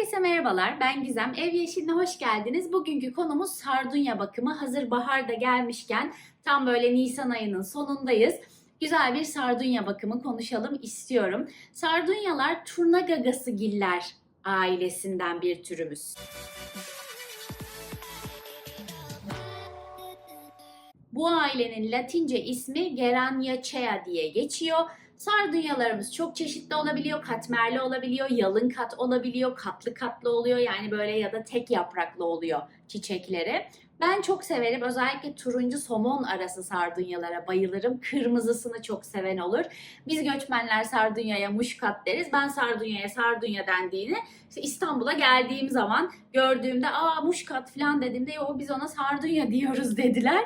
Herkese merhabalar. Ben Gizem. Ev Yeşiline hoş geldiniz. Bugünkü konumuz sardunya bakımı. Hazır bahar da gelmişken tam böyle Nisan ayının sonundayız. Güzel bir sardunya bakımı konuşalım istiyorum. Sardunyalar turna gagası giller ailesinden bir türümüz. Bu ailenin Latince ismi Geraniaceae diye geçiyor. Sardunyalarımız çok çeşitli olabiliyor. Katmerli olabiliyor, yalın kat olabiliyor, katlı katlı oluyor. Yani böyle ya da tek yapraklı oluyor çiçekleri. Ben çok severim. Özellikle turuncu somon arası sardunyalara bayılırım. Kırmızısını çok seven olur. Biz göçmenler sardunyaya muşkat deriz. Ben sardunyaya sardunya dendiğini işte İstanbul'a geldiğim zaman gördüğümde aa muşkat falan dediğimde yo biz ona sardunya diyoruz dediler.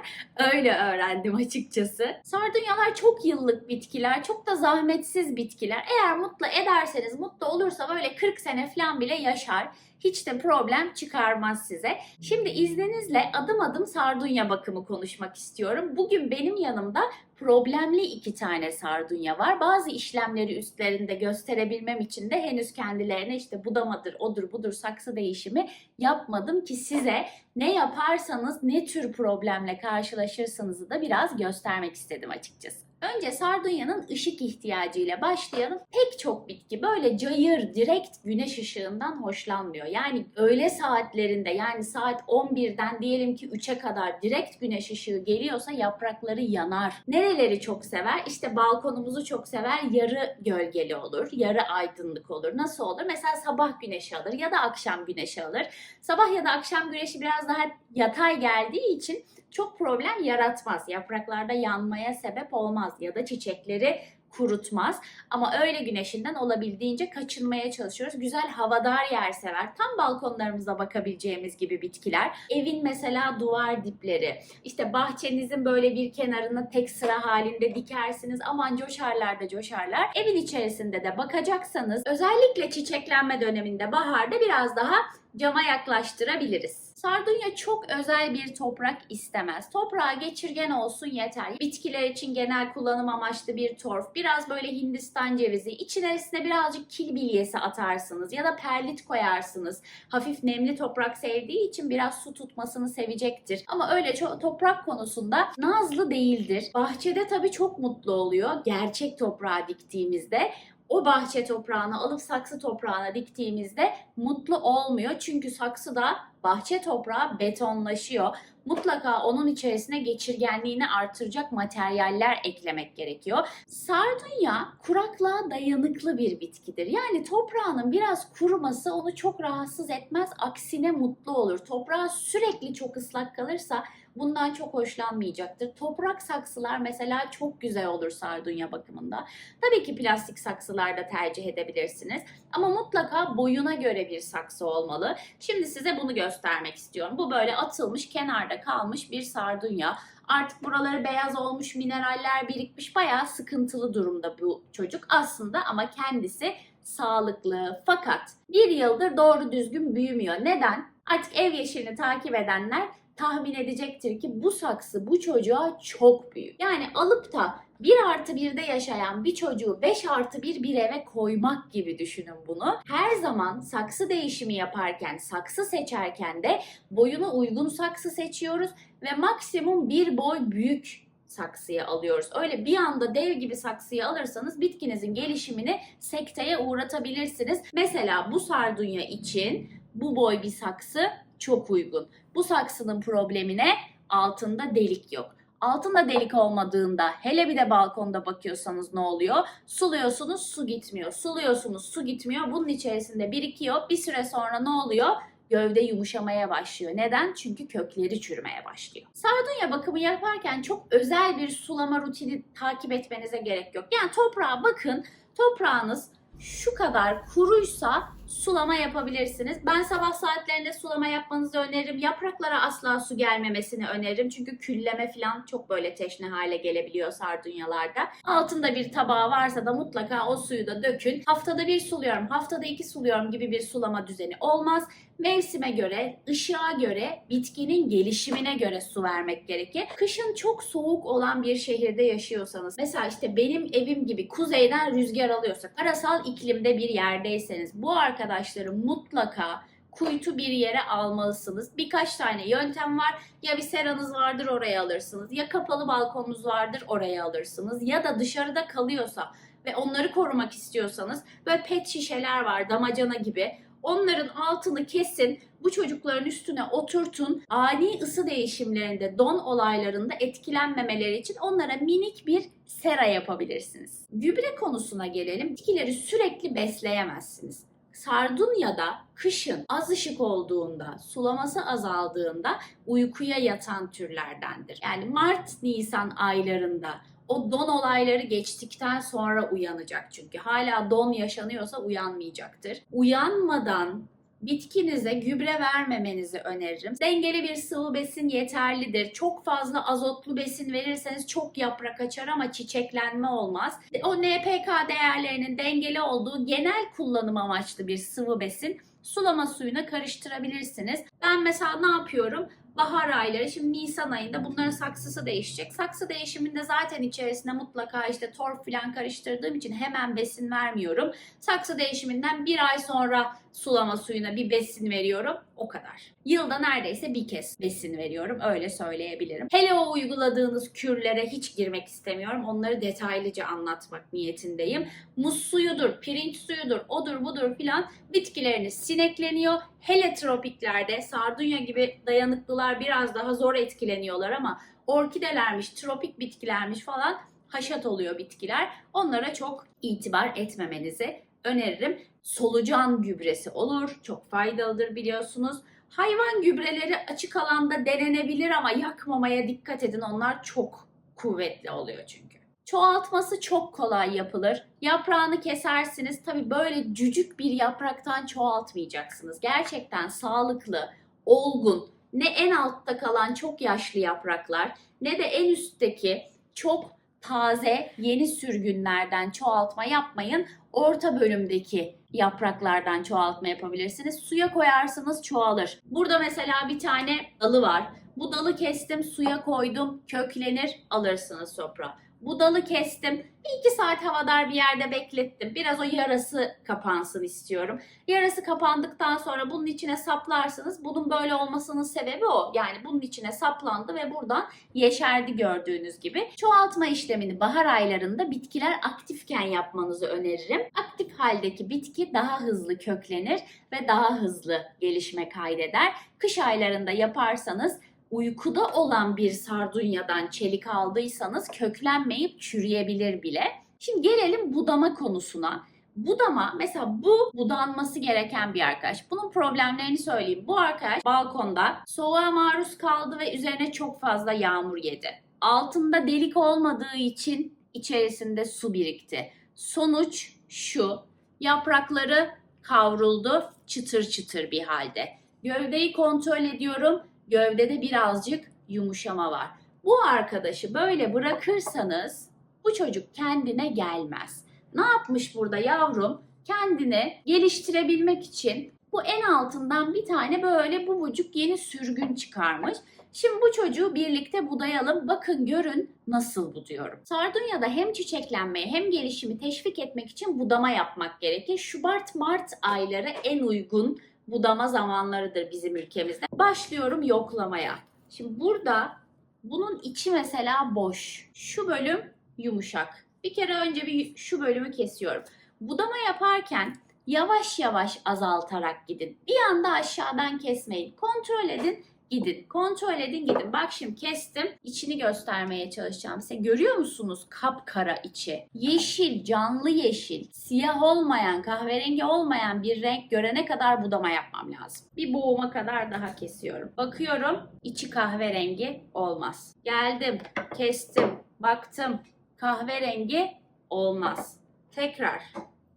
Öyle öğrendim açıkçası. Sardunyalar çok yıllık bitkiler, çok da zahmetsiz bitkiler. Eğer mutlu ederseniz, mutlu olursa böyle 40 sene falan bile yaşar. Hiç de problem çıkarmaz size. Şimdi izninizle adım adım sardunya bakımı konuşmak istiyorum. Bugün benim yanımda problemli iki tane sardunya var. Bazı işlemleri üstlerinde gösterebilmem için de henüz kendilerine işte budamadır, odur budur saksı değişimi yapmadım ki size ne yaparsanız ne tür problemle karşılaşırsınız da biraz göstermek istedim açıkçası. Önce sardunyanın ışık ihtiyacıyla başlayalım. Pek çok bitki böyle cayır, direkt güneş ışığından hoşlanmıyor. Yani öğle saatlerinde yani saat 11'den diyelim ki 3'e kadar direkt güneş ışığı geliyorsa yaprakları yanar. Nereleri çok sever? İşte balkonumuzu çok sever. Yarı gölgeli olur, yarı aydınlık olur. Nasıl olur? Mesela sabah güneşi alır ya da akşam güneşi alır. Sabah ya da akşam güneşi biraz daha yatay geldiği için çok problem yaratmaz. Yapraklarda yanmaya sebep olmaz ya da çiçekleri kurutmaz. Ama öyle güneşinden olabildiğince kaçınmaya çalışıyoruz. Güzel havadar yer sever. Tam balkonlarımıza bakabileceğimiz gibi bitkiler. Evin mesela duvar dipleri. İşte bahçenizin böyle bir kenarına tek sıra halinde dikersiniz. Aman coşarlar da coşarlar. Evin içerisinde de bakacaksanız özellikle çiçeklenme döneminde baharda biraz daha cama yaklaştırabiliriz. Sardunya çok özel bir toprak istemez. Toprağı geçirgen olsun yeter. Bitkiler için genel kullanım amaçlı bir torf, biraz böyle Hindistan cevizi, içerisine birazcık kil bilyesi atarsınız ya da perlit koyarsınız. Hafif nemli toprak sevdiği için biraz su tutmasını sevecektir. Ama öyle toprak konusunda nazlı değildir. Bahçede tabii çok mutlu oluyor gerçek toprağa diktiğimizde o bahçe toprağını alıp saksı toprağına diktiğimizde mutlu olmuyor. Çünkü saksı da bahçe toprağı betonlaşıyor. Mutlaka onun içerisine geçirgenliğini artıracak materyaller eklemek gerekiyor. Sardunya kuraklığa dayanıklı bir bitkidir. Yani toprağının biraz kuruması onu çok rahatsız etmez. Aksine mutlu olur. Toprağı sürekli çok ıslak kalırsa bundan çok hoşlanmayacaktır. Toprak saksılar mesela çok güzel olur sardunya bakımında. Tabii ki plastik saksılar da tercih edebilirsiniz. Ama mutlaka boyuna göre bir saksı olmalı. Şimdi size bunu göstermek istiyorum. Bu böyle atılmış kenarda kalmış bir sardunya. Artık buraları beyaz olmuş, mineraller birikmiş. Bayağı sıkıntılı durumda bu çocuk aslında ama kendisi sağlıklı. Fakat bir yıldır doğru düzgün büyümüyor. Neden? Artık ev yeşilini takip edenler tahmin edecektir ki bu saksı bu çocuğa çok büyük. Yani alıp da 1 artı 1'de yaşayan bir çocuğu 5 artı 1 bir eve koymak gibi düşünün bunu. Her zaman saksı değişimi yaparken, saksı seçerken de boyuna uygun saksı seçiyoruz ve maksimum bir boy büyük saksıya alıyoruz. Öyle bir anda dev gibi saksıyı alırsanız bitkinizin gelişimini sekteye uğratabilirsiniz. Mesela bu sardunya için bu boy bir saksı çok uygun. Bu saksının problemine altında delik yok. Altında delik olmadığında hele bir de balkonda bakıyorsanız ne oluyor? Suluyorsunuz su gitmiyor. Suluyorsunuz su gitmiyor. Bunun içerisinde birikiyor. Bir süre sonra ne oluyor? Gövde yumuşamaya başlıyor. Neden? Çünkü kökleri çürümeye başlıyor. Sardunya bakımı yaparken çok özel bir sulama rutini takip etmenize gerek yok. Yani toprağa bakın. Toprağınız şu kadar kuruysa sulama yapabilirsiniz. Ben sabah saatlerinde sulama yapmanızı öneririm. Yapraklara asla su gelmemesini öneririm. Çünkü külleme falan çok böyle teşne hale gelebiliyor sardunyalarda. Altında bir tabağı varsa da mutlaka o suyu da dökün. Haftada bir suluyorum, haftada iki suluyorum gibi bir sulama düzeni olmaz. Mevsime göre, ışığa göre, bitkinin gelişimine göre su vermek gerekir. Kışın çok soğuk olan bir şehirde yaşıyorsanız, mesela işte benim evim gibi kuzeyden rüzgar alıyorsa, karasal iklimde bir yerdeyseniz bu arkadaşlar arkadaşlarım mutlaka kuytu bir yere almalısınız. Birkaç tane yöntem var. Ya bir seranız vardır oraya alırsınız. Ya kapalı balkonunuz vardır oraya alırsınız. Ya da dışarıda kalıyorsa ve onları korumak istiyorsanız böyle pet şişeler var damacana gibi. Onların altını kesin, bu çocukların üstüne oturtun. Ani ısı değişimlerinde, don olaylarında etkilenmemeleri için onlara minik bir sera yapabilirsiniz. Gübre konusuna gelelim. Bitkileri sürekli besleyemezsiniz. Sardunya'da kışın az ışık olduğunda, sulaması azaldığında uykuya yatan türlerdendir. Yani Mart-Nisan aylarında o don olayları geçtikten sonra uyanacak çünkü. Hala don yaşanıyorsa uyanmayacaktır. Uyanmadan bitkinize gübre vermemenizi öneririm. Dengeli bir sıvı besin yeterlidir. Çok fazla azotlu besin verirseniz çok yaprak açar ama çiçeklenme olmaz. O NPK değerlerinin dengeli olduğu genel kullanım amaçlı bir sıvı besin sulama suyuna karıştırabilirsiniz. Ben mesela ne yapıyorum? Bahar ayları şimdi Nisan ayında bunların saksısı değişecek. Saksı değişiminde zaten içerisine mutlaka işte torf falan karıştırdığım için hemen besin vermiyorum. Saksı değişiminden bir ay sonra sulama suyuna bir besin veriyorum. O kadar. Yılda neredeyse bir kez besin veriyorum. Öyle söyleyebilirim. Hele o uyguladığınız kürlere hiç girmek istemiyorum. Onları detaylıca anlatmak niyetindeyim. Muz suyudur, pirinç suyudur, odur budur filan bitkileriniz sinekleniyor. Hele tropiklerde sardunya gibi dayanıklılar biraz daha zor etkileniyorlar ama orkidelermiş, tropik bitkilermiş falan haşat oluyor bitkiler. Onlara çok itibar etmemenizi öneririm. Solucan gübresi olur. Çok faydalıdır biliyorsunuz. Hayvan gübreleri açık alanda denenebilir ama yakmamaya dikkat edin. Onlar çok kuvvetli oluyor çünkü. Çoğaltması çok kolay yapılır. Yaprağını kesersiniz. Tabii böyle cücük bir yapraktan çoğaltmayacaksınız. Gerçekten sağlıklı, olgun, ne en altta kalan çok yaşlı yapraklar ne de en üstteki çok taze yeni sürgünlerden çoğaltma yapmayın. Orta bölümdeki yapraklardan çoğaltma yapabilirsiniz. Suya koyarsınız çoğalır. Burada mesela bir tane dalı var. Bu dalı kestim, suya koydum, köklenir, alırsınız toprağa. Bu dalı kestim. Bir iki saat havadar bir yerde beklettim. Biraz o yarası kapansın istiyorum. Yarası kapandıktan sonra bunun içine saplarsınız. Bunun böyle olmasının sebebi o. Yani bunun içine saplandı ve buradan yeşerdi gördüğünüz gibi. Çoğaltma işlemini bahar aylarında bitkiler aktifken yapmanızı öneririm. Aktif haldeki bitki daha hızlı köklenir ve daha hızlı gelişme kaydeder. Kış aylarında yaparsanız uykuda olan bir sardunyadan çelik aldıysanız köklenmeyip çürüyebilir bile. Şimdi gelelim budama konusuna. Budama mesela bu budanması gereken bir arkadaş. Bunun problemlerini söyleyeyim. Bu arkadaş balkonda soğuğa maruz kaldı ve üzerine çok fazla yağmur yedi. Altında delik olmadığı için içerisinde su birikti. Sonuç şu. Yaprakları kavruldu çıtır çıtır bir halde. Gövdeyi kontrol ediyorum gövdede birazcık yumuşama var. Bu arkadaşı böyle bırakırsanız bu çocuk kendine gelmez. Ne yapmış burada yavrum? Kendini geliştirebilmek için bu en altından bir tane böyle bubucuk yeni sürgün çıkarmış. Şimdi bu çocuğu birlikte budayalım. Bakın görün nasıl buduyorum. Sardunya'da hem çiçeklenmeyi hem gelişimi teşvik etmek için budama yapmak gerekir. Şubat-Mart ayları en uygun budama zamanlarıdır bizim ülkemizde. Başlıyorum yoklamaya. Şimdi burada bunun içi mesela boş. Şu bölüm yumuşak. Bir kere önce bir şu bölümü kesiyorum. Budama yaparken yavaş yavaş azaltarak gidin. Bir anda aşağıdan kesmeyin. Kontrol edin gidin. Kontrol edin gidin. Bak şimdi kestim. İçini göstermeye çalışacağım size. Görüyor musunuz? Kapkara içi. Yeşil, canlı yeşil. Siyah olmayan, kahverengi olmayan bir renk görene kadar budama yapmam lazım. Bir boğuma kadar daha kesiyorum. Bakıyorum. içi kahverengi olmaz. Geldim. Kestim. Baktım. Kahverengi olmaz. Tekrar.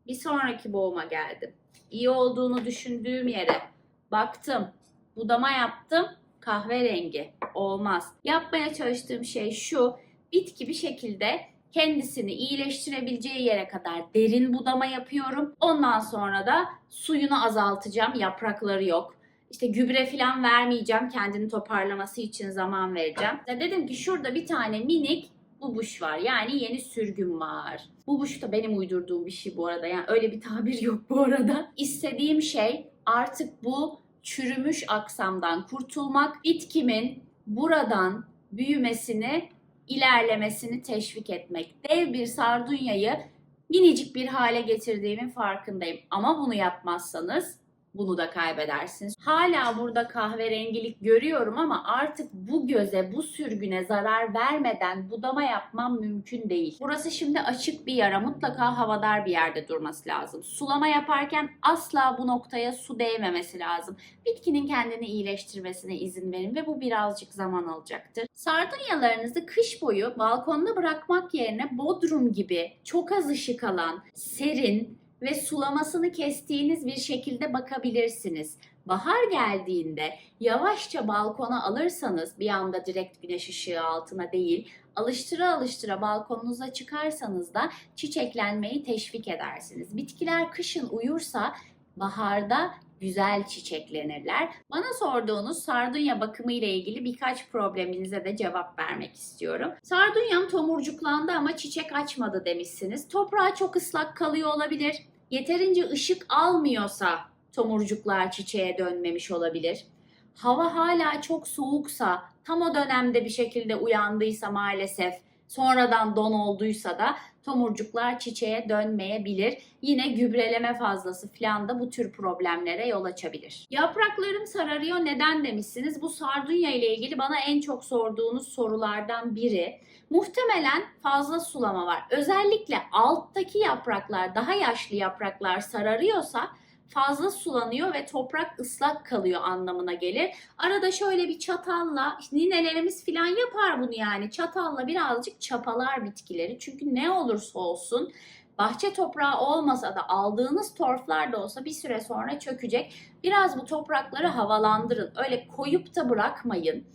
Bir sonraki boğuma geldim. İyi olduğunu düşündüğüm yere baktım budama yaptım kahverengi olmaz. Yapmaya çalıştığım şey şu bitki bir şekilde kendisini iyileştirebileceği yere kadar derin budama yapıyorum. Ondan sonra da suyunu azaltacağım. Yaprakları yok. İşte gübre falan vermeyeceğim. Kendini toparlaması için zaman vereceğim. Ya dedim ki şurada bir tane minik bubuş var. Yani yeni sürgün var. Bubuş da benim uydurduğum bir şey bu arada. Yani öyle bir tabir yok bu arada. İstediğim şey artık bu çürümüş aksamdan kurtulmak. Bitkimin buradan büyümesini, ilerlemesini teşvik etmek. Dev bir sardunyayı minicik bir hale getirdiğimin farkındayım. Ama bunu yapmazsanız bunu da kaybedersiniz. Hala burada kahverengilik görüyorum ama artık bu göze, bu sürgüne zarar vermeden budama yapmam mümkün değil. Burası şimdi açık bir yara. Mutlaka havadar bir yerde durması lazım. Sulama yaparken asla bu noktaya su değmemesi lazım. Bitkinin kendini iyileştirmesine izin verin ve bu birazcık zaman alacaktır. Sardunyalarınızı kış boyu balkonda bırakmak yerine bodrum gibi çok az ışık alan, serin, ve sulamasını kestiğiniz bir şekilde bakabilirsiniz. Bahar geldiğinde yavaşça balkona alırsanız bir anda direkt güneş ışığı altına değil, alıştıra alıştıra balkonunuza çıkarsanız da çiçeklenmeyi teşvik edersiniz. Bitkiler kışın uyursa baharda güzel çiçeklenirler. Bana sorduğunuz sardunya bakımı ile ilgili birkaç probleminize de cevap vermek istiyorum. Sardunyam tomurcuklandı ama çiçek açmadı demişsiniz. Toprağı çok ıslak kalıyor olabilir. Yeterince ışık almıyorsa tomurcuklar çiçeğe dönmemiş olabilir. Hava hala çok soğuksa, tam o dönemde bir şekilde uyandıysa maalesef, sonradan don olduysa da tomurcuklar çiçeğe dönmeyebilir. Yine gübreleme fazlası falan da bu tür problemlere yol açabilir. Yapraklarım sararıyor neden demişsiniz? Bu sardunya ile ilgili bana en çok sorduğunuz sorulardan biri. Muhtemelen fazla sulama var. Özellikle alttaki yapraklar, daha yaşlı yapraklar sararıyorsa fazla sulanıyor ve toprak ıslak kalıyor anlamına gelir. Arada şöyle bir çatalla, işte ninelerimiz falan yapar bunu yani. Çatalla birazcık çapalar bitkileri. Çünkü ne olursa olsun bahçe toprağı olmasa da aldığınız torflar da olsa bir süre sonra çökecek. Biraz bu toprakları havalandırın. Öyle koyup da bırakmayın.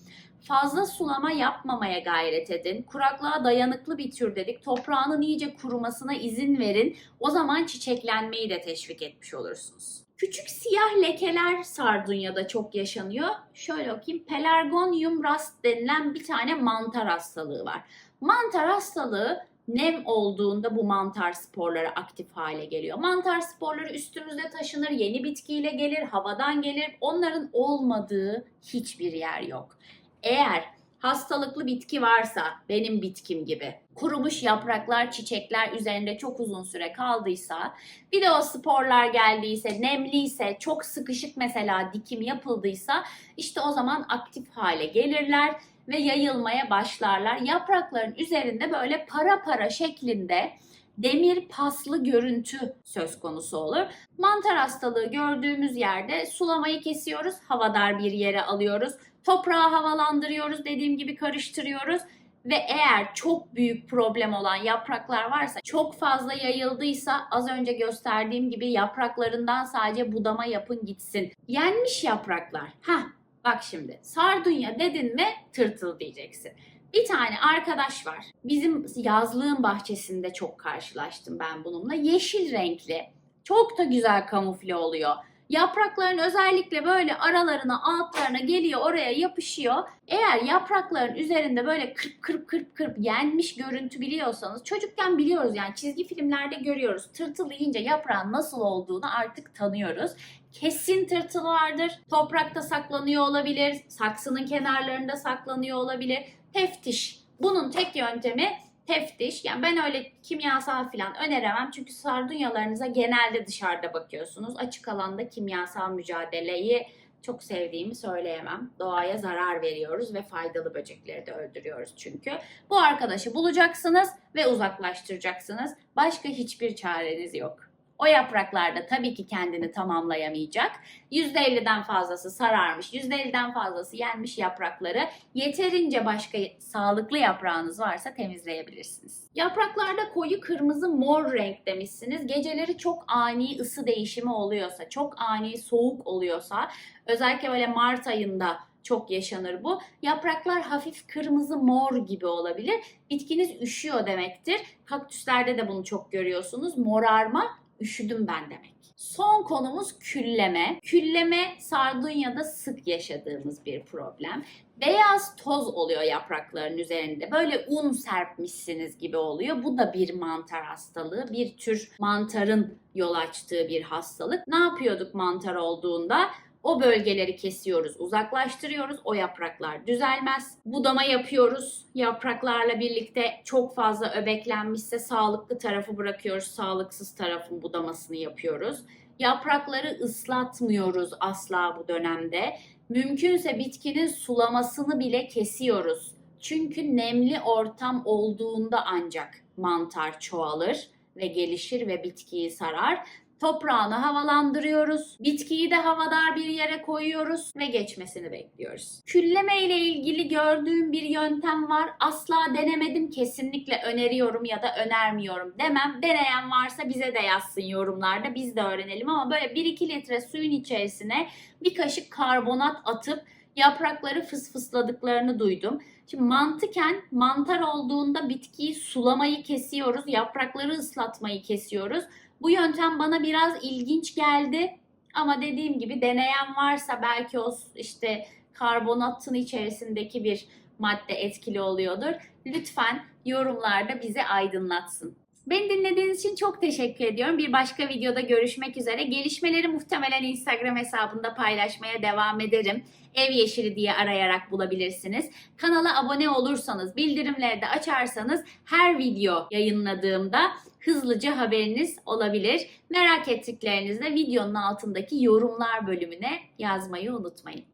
Fazla sulama yapmamaya gayret edin. Kuraklığa dayanıklı bir tür dedik. Toprağının iyice kurumasına izin verin. O zaman çiçeklenmeyi de teşvik etmiş olursunuz. Küçük siyah lekeler sardunyada çok yaşanıyor. Şöyle okuyayım. Pelargonium rust denilen bir tane mantar hastalığı var. Mantar hastalığı nem olduğunda bu mantar sporları aktif hale geliyor. Mantar sporları üstümüzde taşınır, yeni bitkiyle gelir, havadan gelir. Onların olmadığı hiçbir yer yok. Eğer hastalıklı bitki varsa benim bitkim gibi kurumuş yapraklar, çiçekler üzerinde çok uzun süre kaldıysa, bir de o sporlar geldiyse, nemliyse, çok sıkışık mesela dikim yapıldıysa işte o zaman aktif hale gelirler ve yayılmaya başlarlar. Yaprakların üzerinde böyle para para şeklinde demir paslı görüntü söz konusu olur. Mantar hastalığı gördüğümüz yerde sulamayı kesiyoruz, havadar bir yere alıyoruz. Toprağı havalandırıyoruz, dediğim gibi karıştırıyoruz ve eğer çok büyük problem olan yapraklar varsa, çok fazla yayıldıysa az önce gösterdiğim gibi yapraklarından sadece budama yapın gitsin. Yenmiş yapraklar. Ha, bak şimdi. Sardunya dedin mi tırtıl diyeceksin. Bir tane arkadaş var. Bizim yazlığın bahçesinde çok karşılaştım ben bununla. Yeşil renkli. Çok da güzel kamufle oluyor. Yaprakların özellikle böyle aralarına, altlarına geliyor, oraya yapışıyor. Eğer yaprakların üzerinde böyle kırp kırp kırp kırp yenmiş görüntü biliyorsanız çocukken biliyoruz yani çizgi filmlerde görüyoruz. Tırtıl yiyince yaprağın nasıl olduğunu artık tanıyoruz. Kesin tırtıl vardır. Toprakta saklanıyor olabilir. Saksının kenarlarında saklanıyor olabilir. Teftiş. Bunun tek yöntemi teftiş. Yani ben öyle kimyasal falan öneremem. Çünkü sardunyalarınıza genelde dışarıda bakıyorsunuz. Açık alanda kimyasal mücadeleyi çok sevdiğimi söyleyemem. Doğaya zarar veriyoruz ve faydalı böcekleri de öldürüyoruz çünkü. Bu arkadaşı bulacaksınız ve uzaklaştıracaksınız. Başka hiçbir çareniz yok. O yapraklarda tabii ki kendini tamamlayamayacak. %50'den fazlası sararmış, %50'den fazlası yenmiş yaprakları yeterince başka sağlıklı yaprağınız varsa temizleyebilirsiniz. Yapraklarda koyu kırmızı mor renk demişsiniz. Geceleri çok ani ısı değişimi oluyorsa, çok ani soğuk oluyorsa, özellikle böyle Mart ayında çok yaşanır bu. Yapraklar hafif kırmızı mor gibi olabilir. Bitkiniz üşüyor demektir. Kaktüslerde de bunu çok görüyorsunuz. Morarma üşüdüm ben demek. Son konumuz külleme. Külleme sardunyada sık yaşadığımız bir problem. Beyaz toz oluyor yaprakların üzerinde. Böyle un serpmişsiniz gibi oluyor. Bu da bir mantar hastalığı. Bir tür mantarın yol açtığı bir hastalık. Ne yapıyorduk mantar olduğunda? O bölgeleri kesiyoruz, uzaklaştırıyoruz. O yapraklar düzelmez. Budama yapıyoruz. Yapraklarla birlikte çok fazla öbeklenmişse sağlıklı tarafı bırakıyoruz. Sağlıksız tarafın budamasını yapıyoruz. Yaprakları ıslatmıyoruz asla bu dönemde. Mümkünse bitkinin sulamasını bile kesiyoruz. Çünkü nemli ortam olduğunda ancak mantar çoğalır ve gelişir ve bitkiyi sarar. Toprağını havalandırıyoruz. Bitkiyi de havadar bir yere koyuyoruz ve geçmesini bekliyoruz. Külleme ile ilgili gördüğüm bir yöntem var. Asla denemedim. Kesinlikle öneriyorum ya da önermiyorum demem. Deneyen varsa bize de yazsın yorumlarda. Biz de öğrenelim ama böyle 1-2 litre suyun içerisine bir kaşık karbonat atıp yaprakları fısfısladıklarını duydum. Şimdi mantıken mantar olduğunda bitkiyi sulamayı kesiyoruz, yaprakları ıslatmayı kesiyoruz. Bu yöntem bana biraz ilginç geldi. Ama dediğim gibi deneyen varsa belki o işte karbonatın içerisindeki bir madde etkili oluyordur. Lütfen yorumlarda bizi aydınlatsın. Beni dinlediğiniz için çok teşekkür ediyorum. Bir başka videoda görüşmek üzere. Gelişmeleri muhtemelen Instagram hesabında paylaşmaya devam ederim. Ev Yeşili diye arayarak bulabilirsiniz. Kanala abone olursanız, bildirimleri de açarsanız her video yayınladığımda hızlıca haberiniz olabilir. Merak ettiklerinizi de videonun altındaki yorumlar bölümüne yazmayı unutmayın.